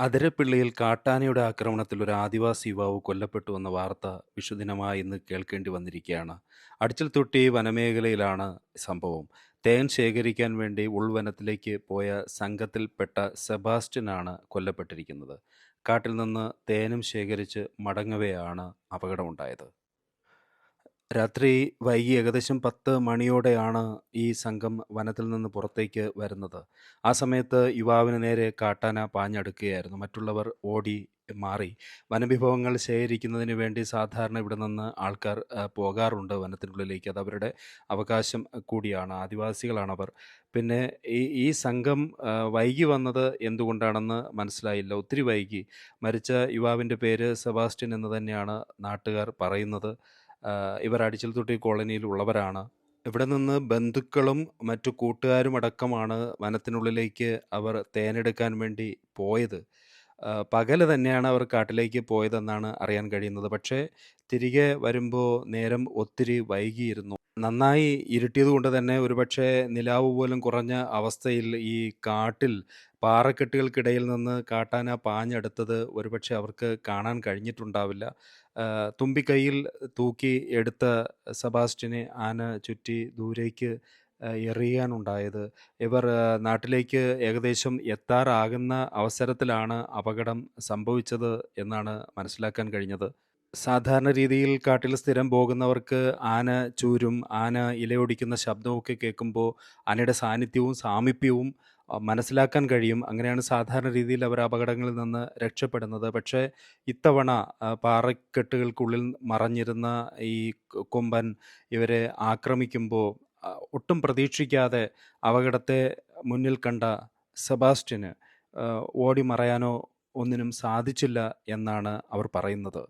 അതിരപ്പിള്ളിയിൽ കാട്ടാനയുടെ ആക്രമണത്തിൽ ഒരു ആദിവാസി യുവാവ് കൊല്ലപ്പെട്ടു എന്ന വാർത്ത വിഷുദിനമായി ഇന്ന് കേൾക്കേണ്ടി വന്നിരിക്കുകയാണ്. അടിച്ചിൽതൊട്ടി വനമേഖലയിലാണ് സംഭവം. തേൻ ശേഖരിക്കാൻ വേണ്ടി ഉൾവനത്തിലേക്ക് പോയ സംഘത്തിൽപ്പെട്ട സെബാസ്റ്റ്യനാണ് കൊല്ലപ്പെട്ടിരിക്കുന്നത്. കാട്ടിൽ നിന്ന് തേനും ശേഖരിച്ച് മടങ്ങവെയാണ് അപകടമുണ്ടായത്. രാത്രി വൈകി ഏകദേശം 10 മണിയോടെയാണ് ഈ സംഘം വനത്തിൽ നിന്ന് പുറത്തേക്ക് വരുന്നത്. ആ സമയത്ത് യുവാവിന് നേരെ കാട്ടാന പാഞ്ഞടുക്കുകയായിരുന്നു. മറ്റുള്ളവർ ഓടി മാറി. വനവിഭവങ്ങൾ ശേഖരിക്കുന്നതിന് വേണ്ടി സാധാരണ ഇവിടെ നിന്ന് ആൾക്കാർ പോകാറുണ്ട് വനത്തിനുള്ളിലേക്ക്. അത് അവരുടെ അവകാശം കൂടിയാണ്. ആദിവാസികളാണവർ. പിന്നെ ഈ ഈ സംഘം വൈകി വന്നത് എന്തുകൊണ്ടാണെന്ന് മനസ്സിലായില്ല. ഒത്തിരി വൈകി. മരിച്ച യുവാവിന്റെ പേര് സെബാസ്റ്റ്യൻ എന്ന് തന്നെയാണ് നാട്ടുകാർ പറയുന്നത്. ഇവർ കോളനിയിൽ ഉള്ളവരാണ് ഇവിടെ നിന്ന് ബന്ധുക്കളും മറ്റു കൂട്ടുകാരും അടക്കമാണ് വനത്തിനുള്ളിലേക്ക് അവർ തേനെടുക്കാൻ വേണ്ടി പോയത്. പകൽ തന്നെയാണ് അവർ കാട്ടിലേക്ക് പോയതെന്നാണ് അറിയാൻ കഴിയുന്നത്. പക്ഷേ തിരികെ വരുമ്പോൾ നേരം ഒത്തിരി വൈകിയിരുന്നു. നന്നായി ഇരുട്ടിയതുകൊണ്ട് തന്നെ ഒരുപക്ഷെ നിലാവ് പോലും കുറഞ്ഞ അവസ്ഥയിൽ ഈ കാട്ടിൽ പാറക്കെട്ടുകൾക്കിടയിൽ നിന്ന് കാട്ടാന പാഞ്ഞെടുത്തത് ഒരുപക്ഷെ അവർക്ക് കാണാൻ കഴിഞ്ഞിട്ടുണ്ടാവില്ല. തുമ്പിക്കൈയിൽ തൂക്കി എടുത്ത സെബാസ്റ്റ്യനെ ആന ചുറ്റി ദൂരേക്ക് എറിയാനുണ്ടായത്. ഇവർ നാട്ടിലേക്ക് ഏകദേശം എത്താറാകുന്ന അവസരത്തിലാണ് അപകടം സംഭവിച്ചത് എന്നാണ് മനസ്സിലാക്കാൻ കഴിഞ്ഞത്. സാധാരണ രീതിയിൽ കാട്ടിൽ സ്ഥിരം പോകുന്നവർക്ക് ആന ചൂരും, ആന ഇലയൊടിക്കുന്ന ശബ്ദമൊക്കെ കേൾക്കുമ്പോൾ ആനയുടെ സാന്നിധ്യവും സാമീപ്യവും മനസ്സിലാക്കാൻ കഴിയും. അങ്ങനെയാണ് സാധാരണ രീതിയിൽ അവർ അപകടങ്ങളിൽ നിന്ന് രക്ഷപ്പെടുന്നത്. പക്ഷേ ഇത്തവണ പാറക്കെട്ടുകൾക്കുള്ളിൽ മറഞ്ഞിരുന്ന ഈ കൊമ്പൻ ഇവരെ ആക്രമിക്കുമ്പോൾ ഒട്ടും പ്രതീക്ഷിക്കാതെ അപകടത്തെ മുന്നിൽ കണ്ട സെബാസ്റ്റ്യന് ഓടി മറയാനോ ഒന്നിനും സാധിച്ചില്ല എന്നാണ് അവർ പറയുന്നത്.